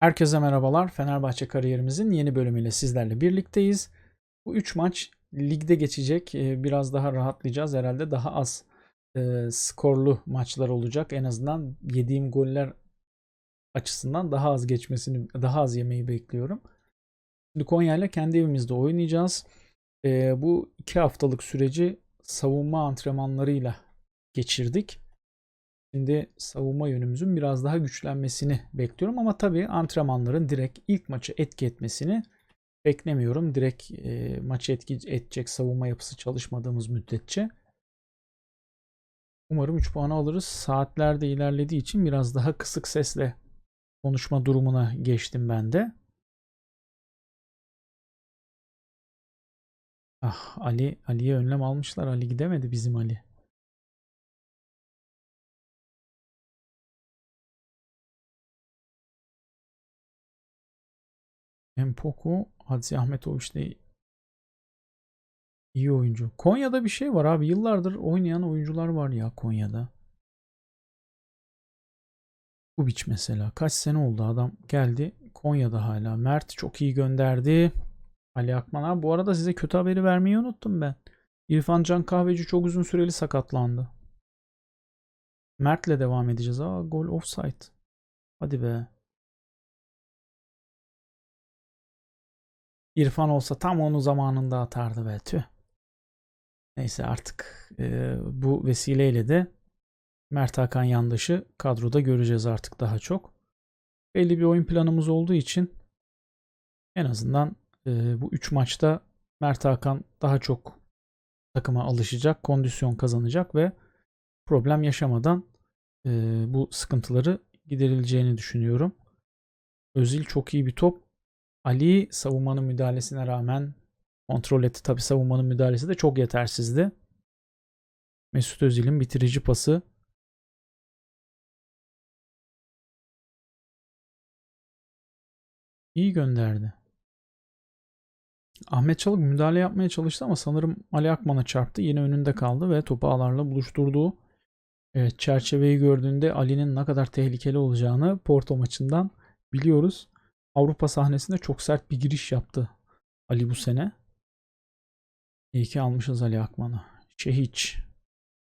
Herkese merhabalar. Fenerbahçe kariyerimizin yeni bölümüyle sizlerle birlikteyiz. Bu 3 maç ligde geçecek. Ee, Biraz daha rahatlayacağız. Herhalde daha az e, skorlu maçlar olacak. En azından yediğim goller açısından daha az geçmesini, daha az yemeyi bekliyorum. Şimdi Konya ile kendi evimizde oynayacağız. Ee, Bu 2 haftalık süreci savunma antrenmanlarıyla geçirdik. Şimdi savunma yönümüzün biraz daha güçlenmesini bekliyorum ama tabii antrenmanların direkt ilk maçı etki etmesini beklemiyorum. Direkt e, maçı etki edecek savunma yapısı çalışmadığımız müddetçe. Umarım 3 puanı alırız. Saatler de ilerlediği için biraz daha kısık sesle konuşma durumuna geçtim ben de. Ah Ali Ali'ye önlem almışlar. Ali gidemedi bizim Ali. Empoku, Hadzi Ahmetoviç de iyi oyuncu. Konya'da bir şey var abi. Yıllardır oynayan oyuncular var ya Konya'da. Kubic mesela. Kaç sene oldu adam geldi. Konya'da hala. Mert çok iyi gönderdi. Ali Akman abi bu arada size kötü haberi vermeyi unuttum ben. İrfan Can Kahveci çok uzun süreli sakatlandı. Mert'le devam edeceğiz. Aa gol offside. Hadi be. İrfan olsa tam onu zamanında atardı be tüh. Neyse artık e, bu vesileyle de Mert Hakan yandaşı kadroda göreceğiz artık daha çok. Belli bir oyun planımız olduğu için en azından e, bu 3 maçta Mert Hakan daha çok takıma alışacak, kondisyon kazanacak ve problem yaşamadan e, bu sıkıntıları giderileceğini düşünüyorum. Özil çok iyi bir top Ali savunmanın müdahalesine rağmen kontrol etti. Tabi savunmanın müdahalesi de çok yetersizdi. Mesut Özil'in bitirici pası. İyi gönderdi. Ahmet Çalık müdahale yapmaya çalıştı ama sanırım Ali Akman'a çarptı. Yine önünde kaldı ve topu ağlarla buluşturduğu evet, çerçeveyi gördüğünde Ali'nin ne kadar tehlikeli olacağını Porto maçından biliyoruz. Avrupa sahnesinde çok sert bir giriş yaptı Ali bu sene. İyi ki almışız Ali Akman'ı. Şehiç.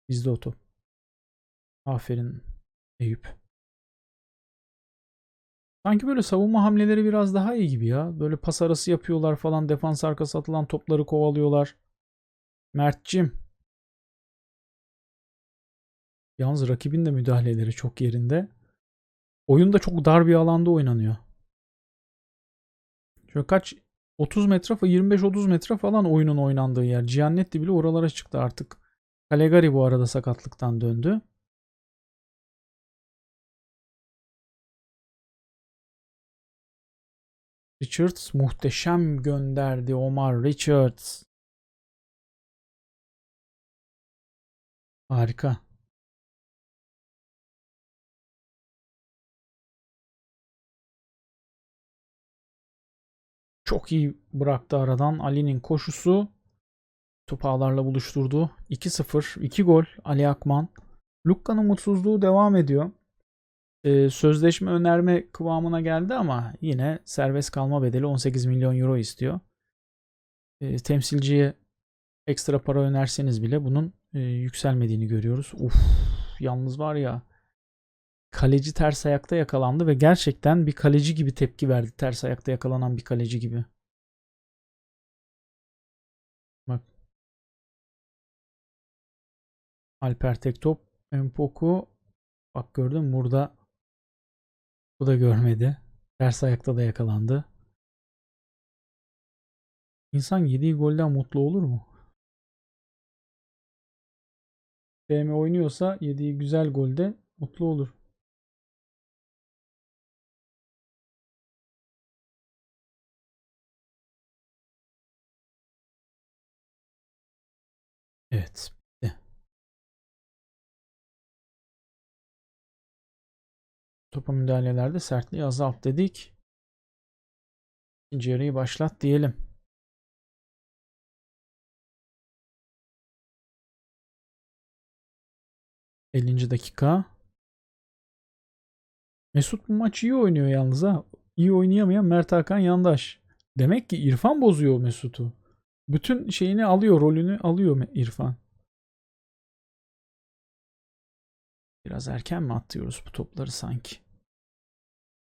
Bizde o top. Aferin Eyüp. Sanki böyle savunma hamleleri biraz daha iyi gibi ya. Böyle pas arası yapıyorlar falan. Defans arkası atılan topları kovalıyorlar. Mert'cim. Yalnız rakibin de müdahaleleri çok yerinde. Oyunda çok dar bir alanda oynanıyor. Şöyle kaç 30 metre 25-30 metre falan oyunun oynandığı yer. Giannetti bile oralara çıktı artık. Calegari bu arada sakatlıktan döndü. Richards muhteşem gönderdi Omar Richards. Harika. Çok iyi bıraktı aradan. Ali'nin koşusu topu ağlarla buluşturdu. 2-0. 2 gol Ali Akman. Lukka'nın mutsuzluğu devam ediyor. Ee, sözleşme önerme kıvamına geldi ama yine serbest kalma bedeli 18 milyon euro istiyor. Ee, temsilciye ekstra para önerseniz bile bunun e, yükselmediğini görüyoruz. Uf, yalnız var ya kaleci ters ayakta yakalandı ve gerçekten bir kaleci gibi tepki verdi. Ters ayakta yakalanan bir kaleci gibi. Bak. Alper Tektop, Empoku. Bak gördün mü burada bu da görmedi. Ters ayakta da yakalandı. İnsan yediği golden mutlu olur mu? BM oynuyorsa yediği güzel golde mutlu olur. Evet. Topa müdahalelerde sertliği azalt dedik. İkinci yarıyı başlat diyelim. Ellinci dakika. Mesut bu maç iyi oynuyor yalnız ha. iyi oynayamayan Mert Hakan Yandaş. Demek ki İrfan bozuyor Mesut'u. Bütün şeyini alıyor, rolünü alıyor İrfan. Biraz erken mi atlıyoruz bu topları sanki?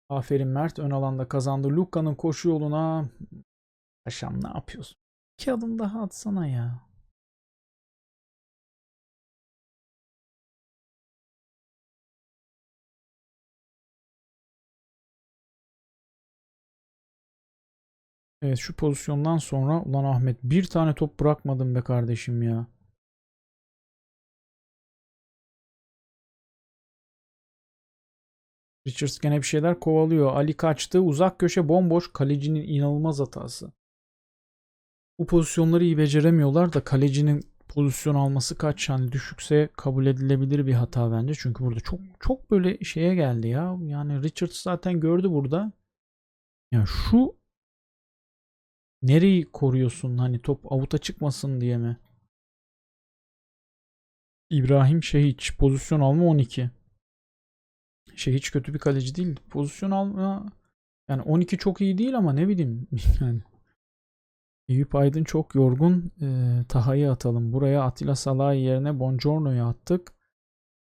Aferin Mert ön alanda kazandı. Luka'nın koşu yoluna. Paşam ne yapıyorsun? İki adım daha atsana ya. Evet şu pozisyondan sonra ulan Ahmet bir tane top bırakmadın be kardeşim ya. Richards gene bir şeyler kovalıyor. Ali kaçtı. Uzak köşe bomboş. Kalecinin inanılmaz hatası. Bu pozisyonları iyi beceremiyorlar da kalecinin pozisyon alması kaç yani düşükse kabul edilebilir bir hata bence. Çünkü burada çok çok böyle şeye geldi ya. Yani Richards zaten gördü burada. Ya şu nereyi koruyorsun hani top avuta çıkmasın diye mi? İbrahim Şehiç pozisyon alma 12. Şey hiç kötü bir kaleci değil. Pozisyon alma yani 12 çok iyi değil ama ne bileyim yani. Eyüp Aydın çok yorgun. Ee, Taha'yı atalım. Buraya Atilla Salah'ı yerine Bongiorno'yu attık.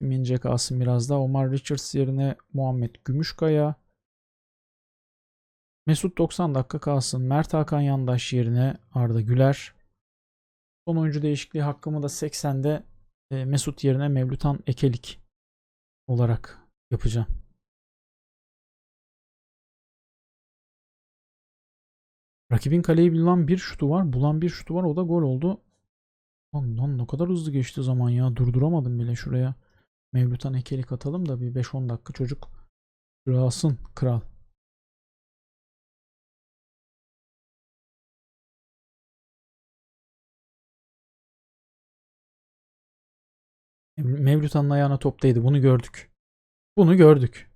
Mince kalsın biraz daha. Omar Richards yerine Muhammed Gümüşkaya. Mesut 90 dakika kalsın. Mert Hakan Yandaş yerine Arda Güler. Son oyuncu değişikliği hakkımı da 80'de e, Mesut yerine Mevlütan Ekelik olarak yapacağım. Rakibin kaleyi bulan bir şutu var. Bulan bir şutu var. O da gol oldu. Lan, lan ne kadar hızlı geçti zaman ya. Durduramadım bile şuraya. Mevlüt'an ekelik atalım da bir 5-10 dakika çocuk kralsın kral. Mevlüt'an'ın ayağına top değdi. Bunu gördük. Bunu gördük.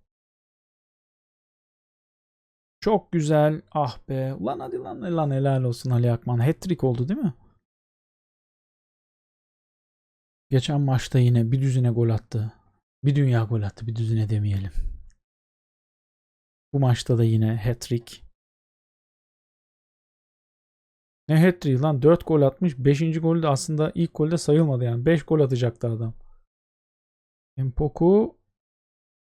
Çok güzel. Ah be. Ulan hadi lan, lan helal olsun Ali Akman. Hat-trick oldu değil mi? Geçen maçta yine bir düzine gol attı. Bir dünya gol attı. Bir düzine demeyelim. Bu maçta da yine hat-trick. Ne hat-trick lan? 4 gol atmış. 5. golü de aslında ilk golde sayılmadı yani. 5 gol atacaktı adam. Empoku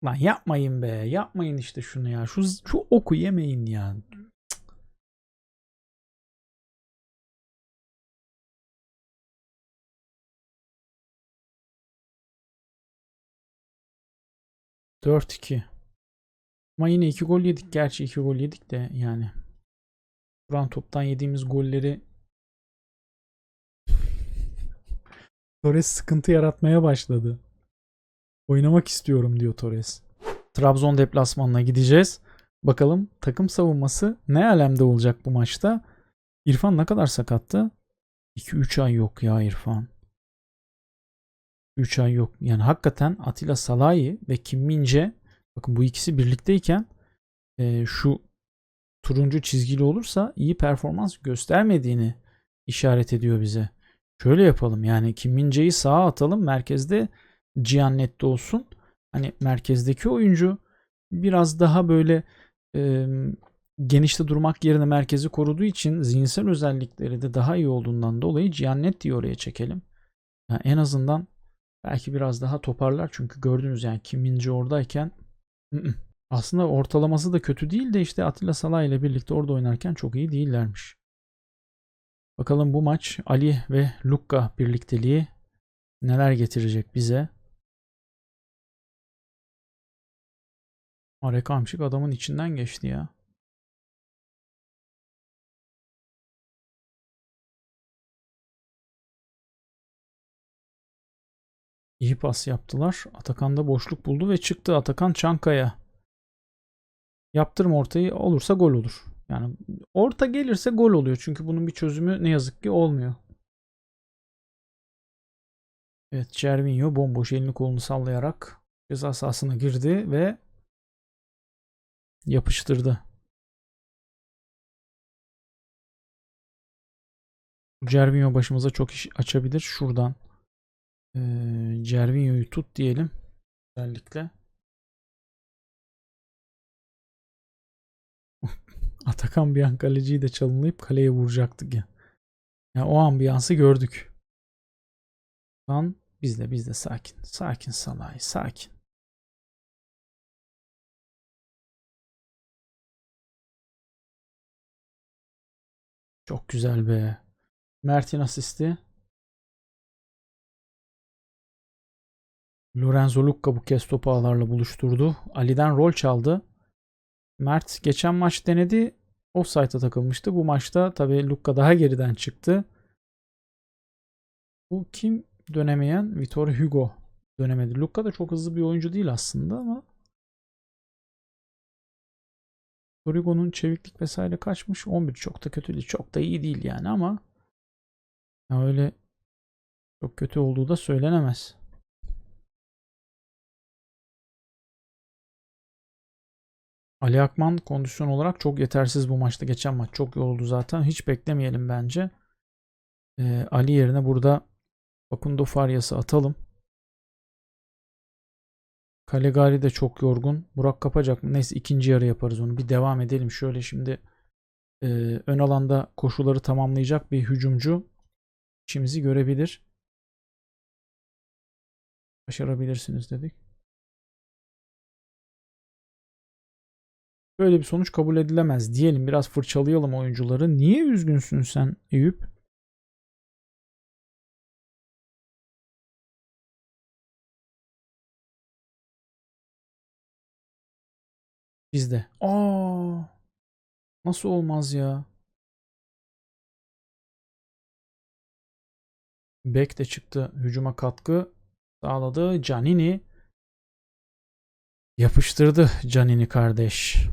Lan yapmayın be. Yapmayın işte şunu ya. Şu, şu oku yemeyin ya. Dört iki. Ama yine iki gol yedik. Gerçi iki gol yedik de yani. Duran toptan yediğimiz golleri Torres sıkıntı yaratmaya başladı. Oynamak istiyorum diyor Torres. Trabzon deplasmanına gideceğiz. Bakalım takım savunması ne alemde olacak bu maçta. İrfan ne kadar sakattı? 2-3 ay yok ya İrfan. 3 ay yok. Yani hakikaten Atilla Salahi ve Kim Mince bakın bu ikisi birlikteyken e, şu turuncu çizgili olursa iyi performans göstermediğini işaret ediyor bize. Şöyle yapalım yani Kim Mince'yi sağa atalım merkezde Ciannet'te olsun. Hani merkezdeki oyuncu biraz daha böyle e, genişte durmak yerine merkezi koruduğu için zihinsel özellikleri de daha iyi olduğundan dolayı Ciannet diye oraya çekelim. Yani en azından belki biraz daha toparlar çünkü gördünüz yani Kim oradayken aslında ortalaması da kötü değil de işte Atilla Salah ile birlikte orada oynarken çok iyi değillermiş. Bakalım bu maç Ali ve Lukka birlikteliği neler getirecek bize. Arek Amşik adamın içinden geçti ya. İyi pas yaptılar. Atakan da boşluk buldu ve çıktı. Atakan Çankaya. Yaptırım ortayı olursa gol olur. Yani orta gelirse gol oluyor. Çünkü bunun bir çözümü ne yazık ki olmuyor. Evet Cervinho bomboş elini kolunu sallayarak ceza sahasına girdi ve yapıştırdı. Cervinho başımıza çok iş açabilir. Şuradan ee, Cervinho'yu tut diyelim. Özellikle. Atakan bir an kaleciyi de çalınlayıp kaleye vuracaktık ya. Ya o ambiyansı gördük. Lan biz de biz de sakin. Sakin sanayi sakin. Çok güzel be. Mert'in asisti. Lorenzo Lucca bu kez topu ağlarla buluşturdu. Ali'den rol çaldı. Mert geçen maç denedi. Offside'a takılmıştı. Bu maçta tabii Lucca daha geriden çıktı. Bu kim dönemeyen? Vitor Hugo dönemedi. Lucca da çok hızlı bir oyuncu değil aslında ama Vitor Hugo'nun çeviklik vesaire kaçmış. 11 çok da kötü değil. Çok da iyi değil yani ama ya öyle çok kötü olduğu da söylenemez. Ali Akman kondisyon olarak çok yetersiz bu maçta. Geçen maç çok yoruldu zaten. Hiç beklemeyelim bence. Ee, Ali yerine burada Facundo Faryas'ı atalım. Calegari de çok yorgun. Burak kapacak mı? Neyse ikinci yarı yaparız onu. Bir devam edelim. Şöyle şimdi e, ön alanda koşuları tamamlayacak bir hücumcu işimizi görebilir. Başarabilirsiniz dedik. Böyle bir sonuç kabul edilemez diyelim. Biraz fırçalayalım oyuncuları. Niye üzgünsün sen Eyüp? Bizde. Aa! Nasıl olmaz ya? Beck de çıktı. Hücuma katkı sağladı. Canini yapıştırdı Canini kardeş.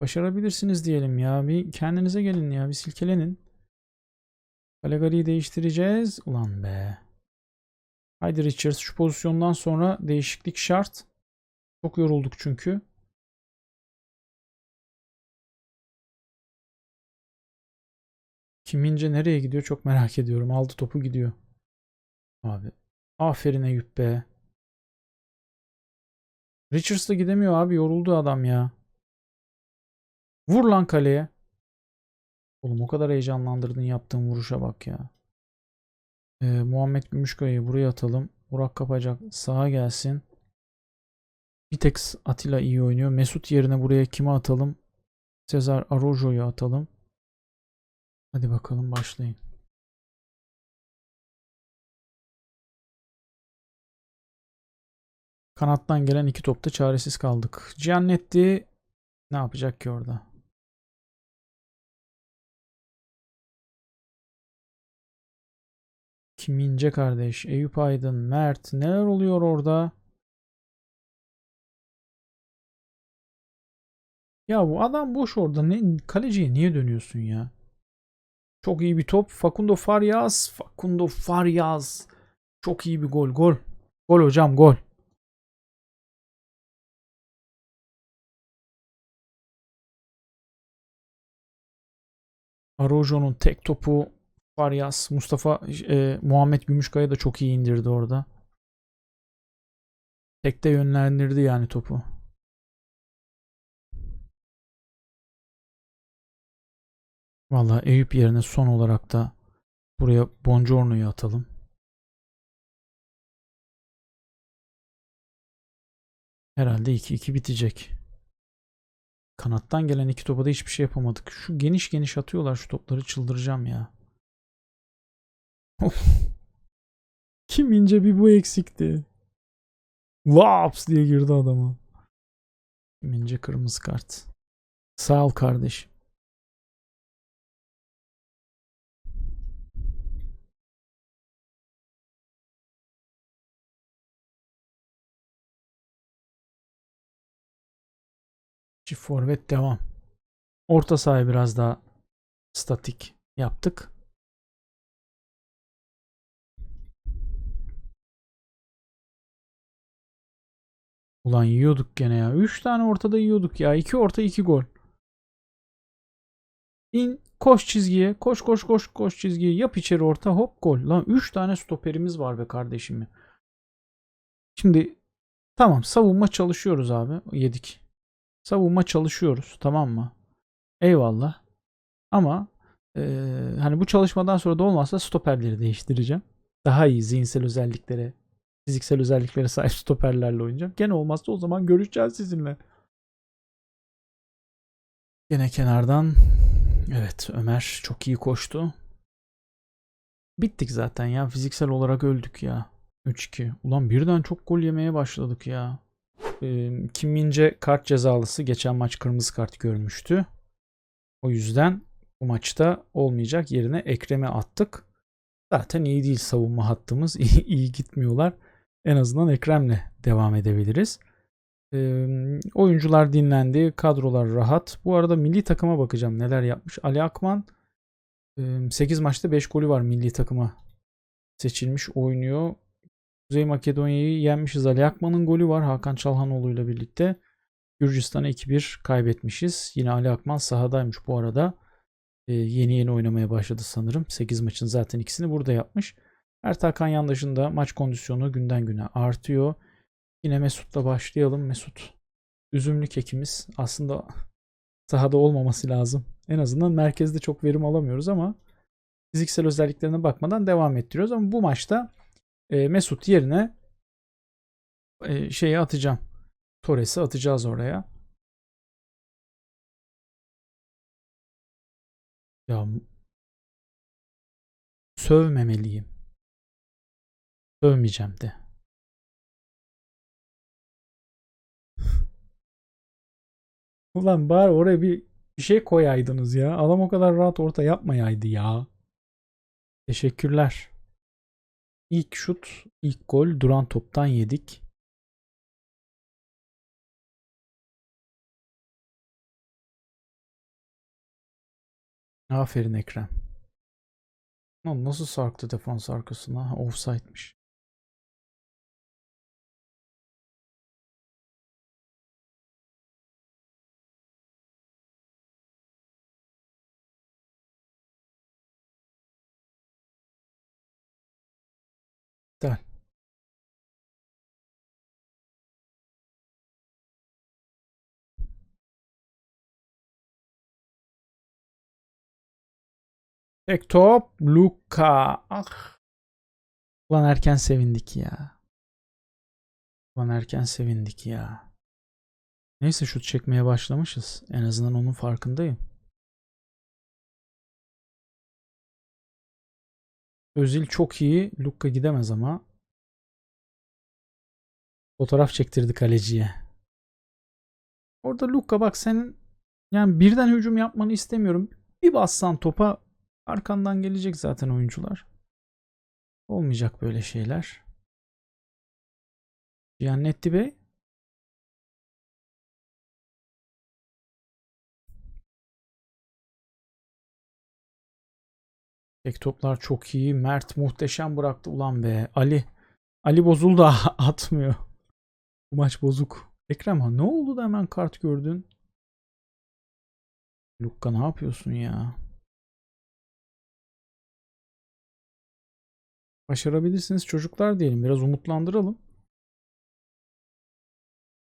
Başarabilirsiniz diyelim ya. Bir kendinize gelin ya. Bir silkelenin. Calegari'yi değiştireceğiz. Ulan be. Haydi Richards şu pozisyondan sonra değişiklik şart. Çok yorulduk çünkü. Kim Mince nereye gidiyor çok merak ediyorum. Aldı topu gidiyor. Abi. Aferin Eyüp be. Richards da gidemiyor abi. Yoruldu adam ya. Vur lan kaleye. Oğlum o kadar heyecanlandırdın yaptığın vuruşa bak ya. Ee, Muhammed Gümüşkaya'yı buraya atalım. Burak Kapacak sağa gelsin. Bir tek Atilla iyi oynuyor. Mesut yerine buraya kimi atalım? Cesar Arojo'yu atalım. Hadi bakalım başlayın. Kanattan gelen iki topta çaresiz kaldık. Giannetti ne yapacak ki orada? Kim İnce kardeş, Eyüp Aydın, Mert neler oluyor orada? Ya bu adam boş orada. Ne, kaleciye niye dönüyorsun ya? Çok iyi bir top. Facundo Farias. Facundo Farias. Çok iyi bir gol. Gol. Gol hocam gol. Arojo'nun tek topu Farias, Mustafa e, Muhammed Gümüşkaya da çok iyi indirdi orada. Tekte yönlendirdi yani topu. Vallahi Eyüp yerine son olarak da buraya Bongiorno'yu atalım. Herhalde 2-2 bitecek. Kanattan gelen iki topa da hiçbir şey yapamadık. Şu geniş geniş atıyorlar şu topları çıldıracağım ya. Kim ince bir bu eksikti. Vaps diye girdi adama. Kim ince kırmızı kart. Sağ ol kardeşim. Çift forvet devam. Orta sahayı biraz daha statik yaptık. Ulan yiyorduk gene ya. 3 tane ortada yiyorduk ya. 2 orta 2 gol. İn Koş çizgiye. Koş koş koş koş çizgiye. Yap içeri orta hop gol. Lan 3 tane stoperimiz var be kardeşim. ya. Şimdi tamam savunma çalışıyoruz abi. Yedik. Savunma çalışıyoruz. Tamam mı? Eyvallah. Ama eee, hani bu çalışmadan sonra da olmazsa stoperleri değiştireceğim. Daha iyi zihinsel özelliklere, fiziksel özelliklere sahip stoperlerle oynayacağım. Gene olmazsa o zaman görüşeceğiz sizinle. Gene kenardan evet Ömer çok iyi koştu. Bittik zaten ya. Fiziksel olarak öldük ya. 3-2. Ulan birden çok gol yemeye başladık ya. Ee, Kim Mince kart cezalısı. Geçen maç kırmızı kart görmüştü. O yüzden bu maçta olmayacak. Yerine Ekrem'e attık. Zaten iyi değil savunma hattımız. İyi, iyi gitmiyorlar. En azından Ekrem'le devam edebiliriz. Ee, oyuncular dinlendi. Kadrolar rahat. Bu arada milli takıma bakacağım. Neler yapmış. Ali Akman 8 maçta 5 golü var milli takıma seçilmiş oynuyor. Kuzey Makedonya'yı yenmişiz. Ali Akman'ın golü var Hakan Çalhanoğlu ile birlikte. Gürcistan'a 2-1 kaybetmişiz. Yine Ali Akman sahadaymış bu arada. Ee, yeni yeni oynamaya başladı sanırım. 8 maçın zaten ikisini burada yapmış. Ertakan Yandaş'ın da maç kondisyonu günden güne artıyor. Yine Mesut'la başlayalım. Mesut üzümlü kekimiz. Aslında sahada olmaması lazım. En azından merkezde çok verim alamıyoruz ama fiziksel özelliklerine bakmadan devam ettiriyoruz. Ama bu maçta e, Mesut yerine e, şeyi atacağım. Torres'i atacağız oraya. Ya sövmemeliyim. Sövmeyeceğim de. Ulan bari oraya bir bir şey koyaydınız ya. Adam o kadar rahat orta yapmayaydı ya. Teşekkürler. İlk şut, ilk gol duran toptan yedik. Aferin Ekrem. Lan nasıl sarktı defans arkasına? Offside'miş. Güzel. Tek top. Luka. Ah. Ulan erken sevindik ya. Ulan erken sevindik ya. Neyse şut çekmeye başlamışız. En azından onun farkındayım. Özil çok iyi. Luka gidemez ama. Fotoğraf çektirdi kaleciye. Orada Luka bak senin yani birden hücum yapmanı istemiyorum. Bir bassan topa arkandan gelecek zaten oyuncular. Olmayacak böyle şeyler. Cihannetti Bey. Tek toplar çok iyi. Mert muhteşem bıraktı ulan be. Ali. Ali bozuldu atmıyor. Bu maç bozuk. Ekrem ha ne oldu da hemen kart gördün? Lukka ne yapıyorsun ya? Başarabilirsiniz çocuklar diyelim. Biraz umutlandıralım.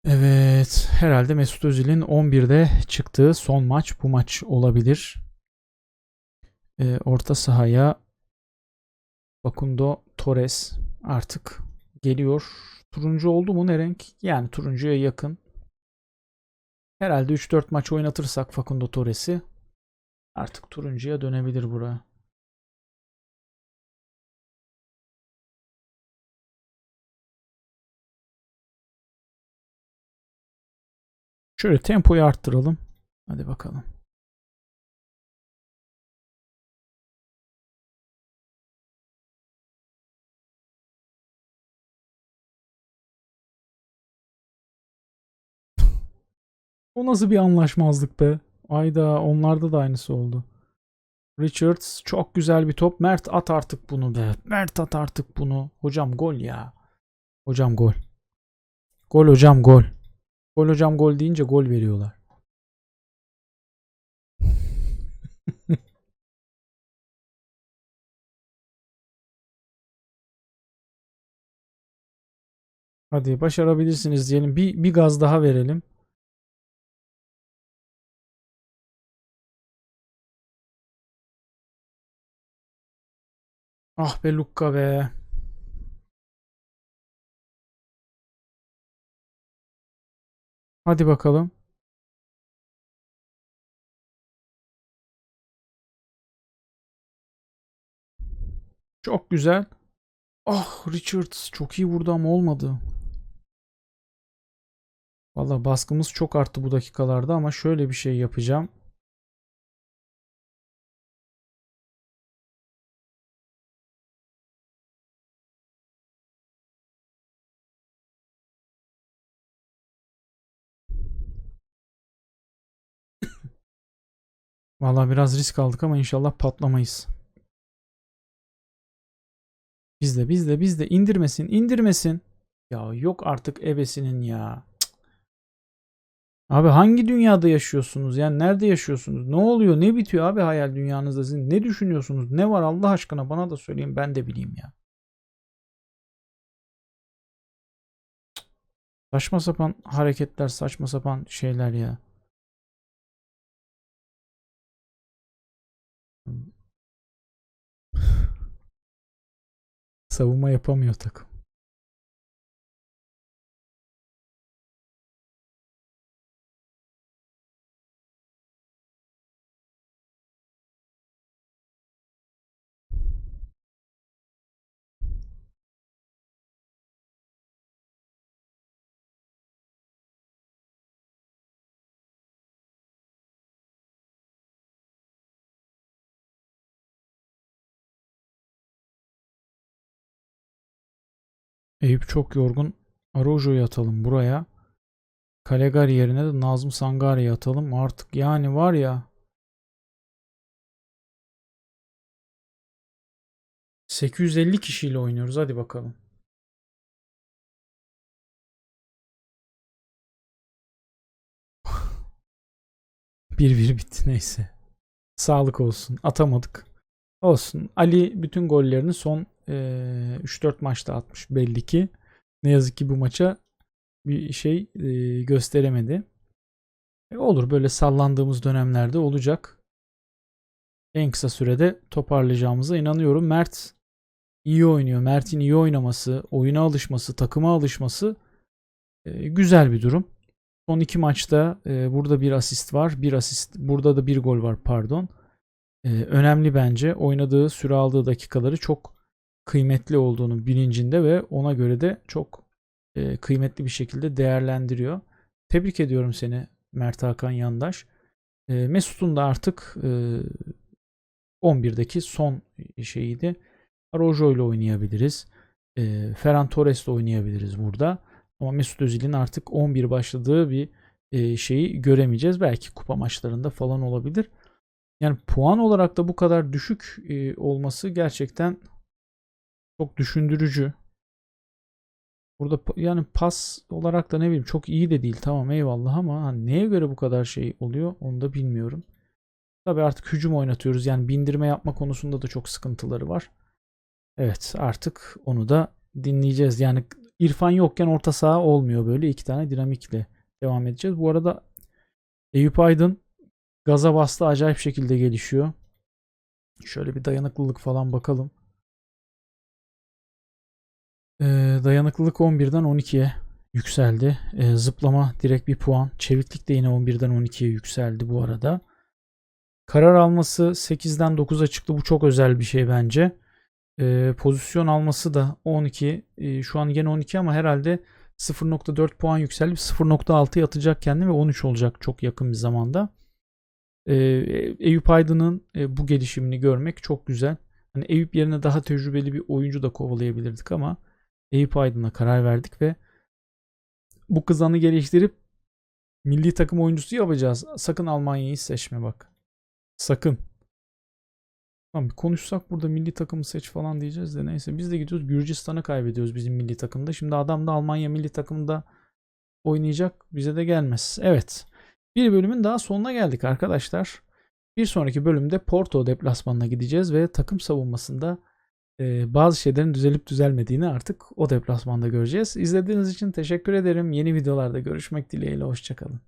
Evet. Herhalde Mesut Özil'in 11'de çıktığı son maç bu maç olabilir. Ee, orta sahaya Facundo Torres artık geliyor. Turuncu oldu mu ne renk? Yani turuncuya yakın. Herhalde 3-4 maç oynatırsak Facundo Torres'i artık turuncuya dönebilir bura. Şöyle tempoyu arttıralım. Hadi bakalım. O nasıl bir anlaşmazlık be? Ayda onlarda da aynısı oldu. Richards çok güzel bir top. Mert at artık bunu be. Mert at artık bunu. Hocam gol ya. Hocam gol. Gol hocam gol. Gol hocam gol deyince gol veriyorlar. Hadi başarabilirsiniz diyelim. Bir, bir gaz daha verelim. Ah be Lukka be. Hadi bakalım. Çok güzel. Ah Richards çok iyi vurdu ama olmadı. Valla baskımız çok arttı bu dakikalarda ama şöyle bir şey yapacağım. Valla biraz risk aldık ama inşallah patlamayız. Bizde bizde bizde indirmesin indirmesin. Ya yok artık ebesinin ya. Cık. Abi hangi dünyada yaşıyorsunuz? Yani nerede yaşıyorsunuz? Ne oluyor? Ne bitiyor abi hayal dünyanızda? Siz ne düşünüyorsunuz? Ne var Allah aşkına bana da söyleyin ben de bileyim ya. Saçma sapan hareketler, saçma sapan şeyler ya. Savunma yapamıyor takım. Eyüp çok yorgun. Araujo'yu atalım buraya. Calegari yerine de Nazım Sangari'yi atalım. Artık yani var ya 850 kişiyle oynuyoruz. Hadi bakalım. Bir bir bitti neyse. Sağlık olsun. Atamadık. Olsun. Ali bütün gollerini son e, 3-4 maçta atmış belli ki. Ne yazık ki bu maça bir şey e, gösteremedi. E, olur böyle sallandığımız dönemlerde olacak. En kısa sürede toparlayacağımıza inanıyorum. Mert iyi oynuyor. Mert'in iyi oynaması, oyuna alışması, takıma alışması e, güzel bir durum. Son iki maçta e, burada bir asist var. Bir asist, burada da bir gol var pardon. E, önemli bence. Oynadığı, süre aldığı dakikaları çok kıymetli olduğunu bilincinde ve ona göre de çok e, kıymetli bir şekilde değerlendiriyor. Tebrik ediyorum seni Mert Hakan Yandaş. E, Mesut'un da artık e, 11'deki son şeyiydi. Rojo ile oynayabiliriz. E, Ferran Torres ile oynayabiliriz burada. Ama Mesut Özil'in artık 11 başladığı bir e, şeyi göremeyeceğiz. Belki kupa maçlarında falan olabilir. Yani puan olarak da bu kadar düşük e, olması gerçekten çok düşündürücü. Burada yani pas olarak da ne bileyim çok iyi de değil tamam eyvallah ama hani neye göre bu kadar şey oluyor onu da bilmiyorum. Tabi artık hücum oynatıyoruz yani bindirme yapma konusunda da çok sıkıntıları var. Evet artık onu da dinleyeceğiz. Yani İrfan yokken orta saha olmuyor böyle iki tane dinamikle devam edeceğiz. Bu arada Eyüp Aydın gaza bastı acayip şekilde gelişiyor. Şöyle bir dayanıklılık falan bakalım. Ee, dayanıklılık 11'den 12'ye yükseldi. Ee, zıplama direkt bir puan. Çeviklik de yine 11'den 12'ye yükseldi bu arada. Karar alması 8'den 9'a çıktı. Bu çok özel bir şey bence. Ee, pozisyon alması da 12. Ee, şu an yine 12 ama herhalde 0.4 puan yükselip 0.6'ya atacak kendini ve 13 olacak çok yakın bir zamanda. Ee, Eyüp Aydın'ın e, bu gelişimini görmek çok güzel. Hani Eyüp yerine daha tecrübeli bir oyuncu da kovalayabilirdik ama Eyüp Aydın'a karar verdik ve bu kızanı geliştirip milli takım oyuncusu yapacağız. Sakın Almanya'yı seçme bak. Sakın. Tamam bir konuşsak burada milli takımı seç falan diyeceğiz de neyse biz de gidiyoruz Gürcistan'a kaybediyoruz bizim milli takımda. Şimdi adam da Almanya milli takımında oynayacak bize de gelmez. Evet. Bir bölümün daha sonuna geldik arkadaşlar. Bir sonraki bölümde Porto deplasmanına gideceğiz ve takım savunmasında e, bazı şeylerin düzelip düzelmediğini artık o deplasmanda göreceğiz. İzlediğiniz için teşekkür ederim. Yeni videolarda görüşmek dileğiyle. Hoşçakalın.